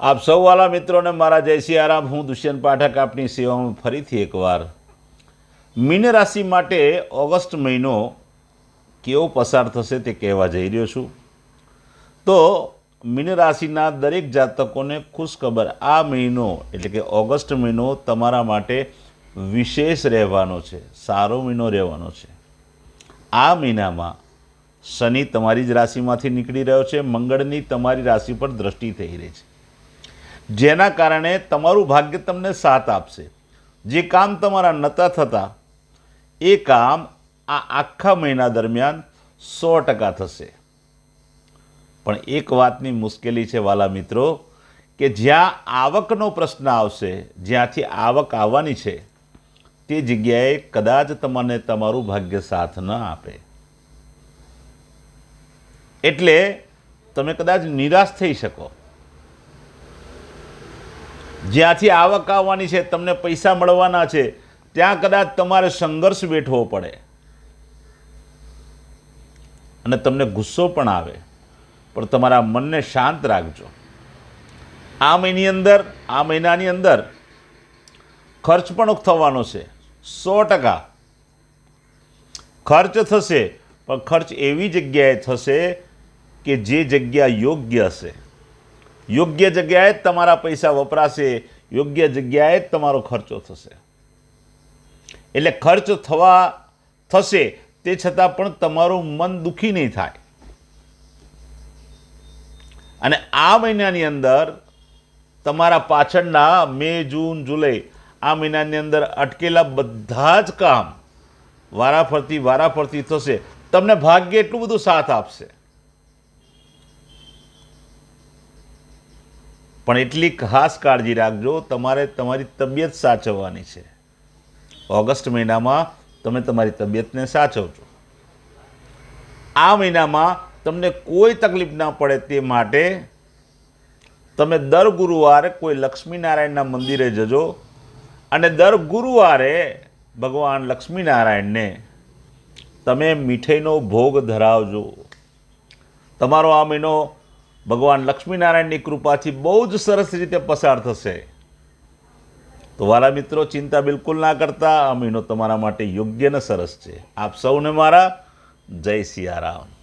આપ સૌ વાલા મિત્રોને મારા જય આરામ. હું દુષ્યંત પાઠક આપની સેવામાં ફરીથી એકવાર. મીન રાશિ માટે ઓગસ્ટ મહિનો કેવો પસાર થશે તે કહેવા જઈ રહ્યો છું. તો મીન રાશિના દરેક જાતકોને ખુશખબર, આ મહિનો એટલે કે ઓગસ્ટ મહિનો તમારા માટે વિશેષ રહેવાનો છે, સારો મહિનો રહેવાનો છે. આ મહિનામાં શનિ તમારી જ રાશિમાંથી નીકળી રહ્યો છે, મંગળની તમારી રાશિ પર દ્રષ્ટિ થઈ રહી છે. જેના કારણે તમારું ભાગ્ય તમને સાથ આપશે. જે કામ તમારા નતા થતા, એ કામ આ આખા મહિના દરમિયાન સો ટકા થશે. પણ એક વાતની મુશ્કેલી છે વાલા મિત્રો, કે જ્યાં આવકનો પ્રશ્ન આવશે, જ્યાંથી આવક આવવાની છે, તે જગ્યાએ કદાચ તમને તમારું ભાગ્ય સાથ ન આપે. એટલે તમે કદાચ નિરાશ થઈ શકો. જ્યાંથી આવક આવવાની છે, તમને પૈસા મળવાના છે, ત્યાં કદાચ તમારે સંઘર્ષ વેઠવો પડે. અને તમને ગુસ્સો પણ આવે, પણ તમારા મનને શાંત રાખજો. આ મહિની અંદર, આ મહિનાની અંદર ખર્ચ પણ થવાનો છે, સો ટકા. ખર્ચ થશે, પણ ખર્ચ એવી જગ્યાએ થશે કે જે જગ્યા યોગ્ય હશે. યોગ્ય જગ્યાએ તમારા પૈસા વપરાશે, યોગ્ય જગ્યાએ તમારો ખર્ચો થશે. એટલે ખર્ચ થવા, થશે તે છતાં પણ તમારું મન દુઃખી નહીં થાય. અને આ મહિનાની અંદર તમારા પાછળના મે, જૂન, જુલાઈ, આ મહિનાની અંદર અટકેલા બધા જ કામ વારાફરતી વારાફરતી થશે. તમને ભાગ્ય એટલું બધું સાથ આપશે. પણ એટલી ખાસ કાળજી રાખજો, તમારે તમારી તબિયત સાચવવાની છે. ઓગસ્ટ મહિનામાં તમે તમારી તબિયતને સાચવજો. આ મહિનામાં તમને કોઈ તકલીફ ના પડે તે માટે તમે દર ગુરુવારે કોઈ લક્ષ્મીનારાયણના મંદિરે જજો અને દર ગુરુવારે ભગવાન લક્ષ્મીનારાયણને તમે મીઠાઈનો ભોગ ધરાવજો. તમારો આ મહિનો ભગવાન લક્ષ્મીનારાયણની કૃપાથી બહુ જ સરસ રીતે પસાર થશે. તો વાલા મિત્રો, ચિંતા બિલકુલ ના કરતા. આ મહિનો તમારા માટે યોગ્ય ને સરસ છે. આપ સૌને મારા જય સિયારામ.